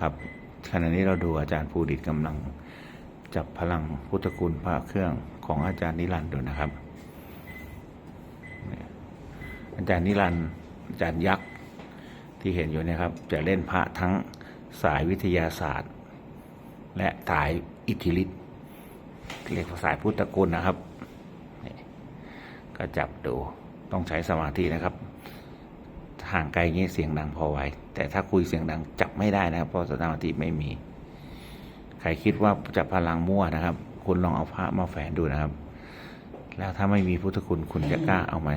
ครับขณะนี้เราดูอาจารย์ภูดิตกำลังจับพลังพุทธคุณพระเครื่องของอาจารย์นิรันดร์ดูนะครับ อาจารย์นิรันดร์อาจารย์ยักษ์ที่เห็นอยู่นะครับ จะเล่นพระทั้งสายวิทยาศาสตร์ และสายอิทธิฤทธิ์เรียกว่าสายพุทธคุณนะครับก็จับดูต้องใช้สมาธินะครับ ห่างไกลเงี้ยเสียงดังพอไหวแต่ถ้าคุยเสียงดังจับไม่ได้นะครับเพราะสมาธิไม่มี ใครคิดว่าจับพลังมั่วนะครับ คุณลองเอาพระมาแฝนดูนะครับ แล้วถ้าไม่มีพุทธคุณคุณจะกล้าเอาไหม